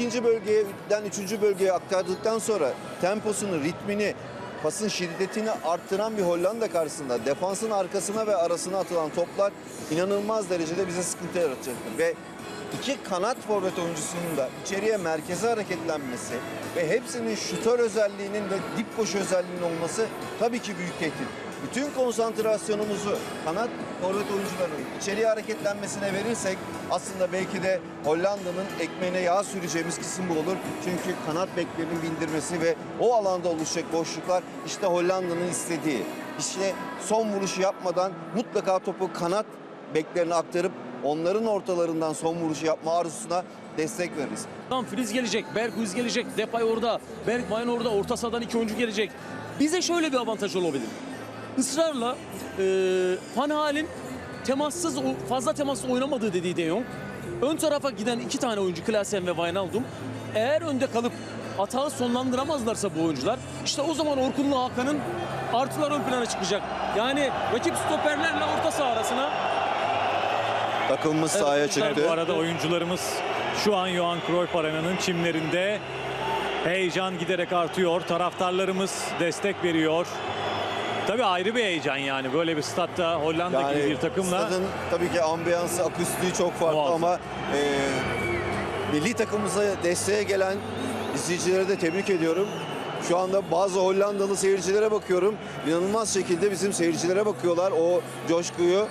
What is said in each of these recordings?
ikinci bölgeden üçüncü bölgeye aktardıktan sonra temposunu, ritmini, pasın şiddetini arttıran bir Hollanda karşısında defansın arkasına ve arasına atılan toplar inanılmaz derecede bize sıkıntı yaratacaktır. Ve iki kanat forvet oyuncusunun da içeriye merkeze hareketlenmesi ve hepsinin şutör özelliğinin ve dip koşu özelliğinin olması tabii ki büyük tehdit. Bütün konsantrasyonumuzu kanat forvet oyuncularının içeriye hareketlenmesine verirsek aslında belki de Hollanda'nın ekmeğine yağ süreceğimiz kısım bu olur. Çünkü kanat beklerinin bindirmesi ve o alanda oluşacak boşluklar işte Hollanda'nın istediği. İşte son vuruşu yapmadan mutlaka topu kanat beklerine aktarıp onların ortalarından son vuruşu yapma arzusuna destek veririz. Tam Friz gelecek, Berghuis gelecek, Depay orada, Bergwijn orada, orta sahadan iki oyuncu gelecek. Bize şöyle bir avantaj olabilir. Israrla e, Van Hal'in temassız, fazla temassız oynamadığı dediği De Jong. Ön tarafa giden iki tane oyuncu Klaassen ve Wijnaldum. Eğer önde kalıp atağı sonlandıramazlarsa bu oyuncular işte o zaman Orkun'la Hakan'ın artılar ön plana çıkacak. Yani rakip stoperlerle orta saha arasına Takımımız Evet, sahaya çıktı. Bu arada oyuncularımız şu an Johan Cruyff Arena'nın çimlerinde. Heyecan giderek artıyor. Taraftarlarımız destek veriyor. Tabii ayrı bir heyecan yani. Böyle bir statta Hollanda gibi bir takımla. stadın tabii ki ambiyansı, aküstiği çok farklı Muazzam. ama e, milli takımımıza desteğe gelen izleyicileri de tebrik ediyorum. Şu anda bazı Hollandalı seyircilere bakıyorum. İnanılmaz şekilde bizim seyircilere bakıyorlar. O coşkuyu,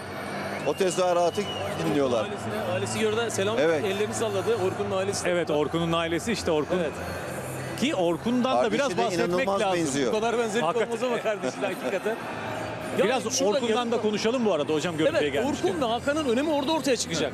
o tezahüratı dinliyorlar. ailesine, ailesi gördü selam Evet. ellerini salladı. Orkun'un ailesi. Evet Orkun'un ailesi işte Orkun. Evet. Ki Orkun'dan da biraz bahsetmek inanılmaz lazım. benziyor. Bu kadar benzerlik Hakikaten. olmaz ama kardeşler hakikaten. Ya Biraz şurada Orkun'dan da konuşalım bu arada hocam görüntüye Evet gelmişken. Orkun'la Hakan'ın önemi orada ortaya çıkacak.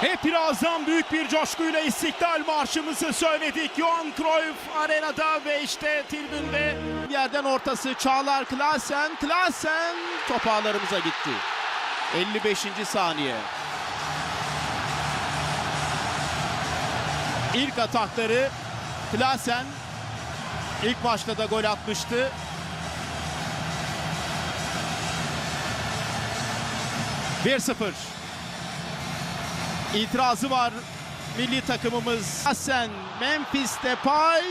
Hep birazdan büyük bir coşkuyla İstiklal Marşımızı söyledik. Johan Cruyff Arena'da ve işte tribünde yerden ortası Çağlar Klasen. Klasen top ağlarımıza gitti. 55. saniye. İlk atakları Klasen ilk maçta da gol atmıştı. Bir sıfır. İtirazı var milli takımımız. Hasan Memphis Depay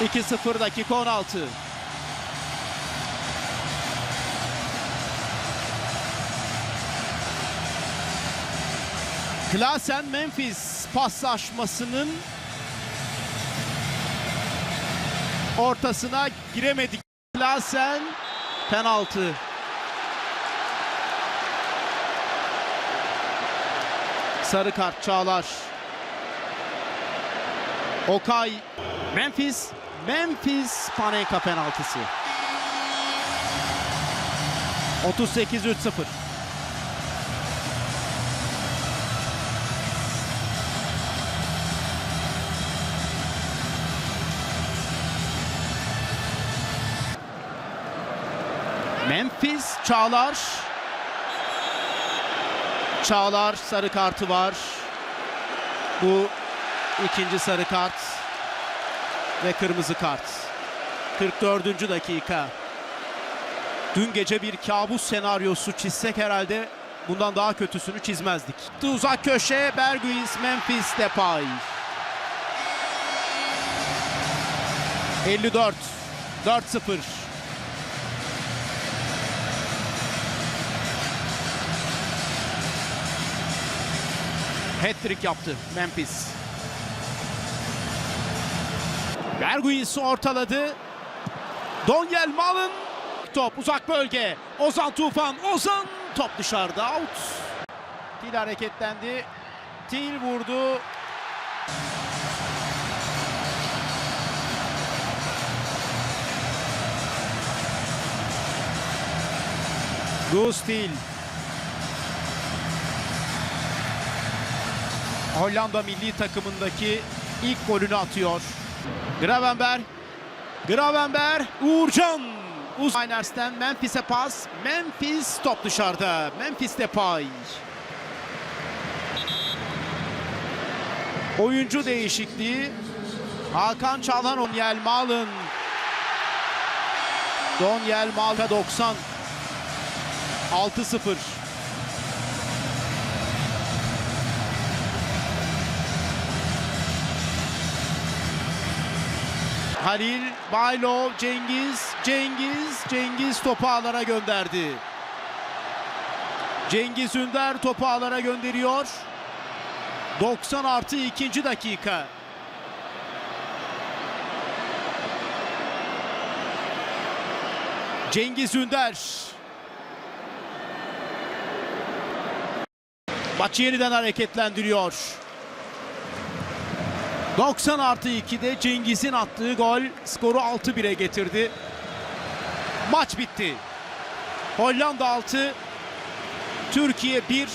2-0 dakika 16. Klasen Memphis paslaşmasının ortasına giremedik. Klasen penaltı. Sarı kart Çağlar. Okay Memphis Memphis Panenka penaltısı. 38-3-0. Memphis Çağlar Çağlar sarı kartı var. Bu ikinci sarı kart ve kırmızı kart. 44. dakika. Dün gece bir kabus senaryosu çizsek herhalde bundan daha kötüsünü çizmezdik. Uzak köşe Berguis Memphis Depay. 54 4-0. Hat-trick yaptı Memphis. Berguis ortaladı. Dongel Malın top uzak bölge. Ozan Tufan. Ozan top dışarıda out. Til hareketlendi. Til vurdu. Gus Hollanda milli takımındaki ilk golünü atıyor. Gravenberg. Gravenberg. Uğurcan. Uzayners'ten Memphis'e pas. Memphis top dışarıda. Memphis Depay. Oyuncu değişikliği. Hakan Çalhan, Donyel Malın. Donyel Malka 90. 6-0. Halil, Baylov, Cengiz, Cengiz, Cengiz topu ağlara gönderdi. Cengiz Ünder topu ağlara gönderiyor. 90 artı 2. dakika. Cengiz Ünder. Maçı yeniden hareketlendiriyor. 90 artı 2'de Cengiz'in attığı gol skoru 6-1'e getirdi. Maç bitti. Hollanda 6, Türkiye 1.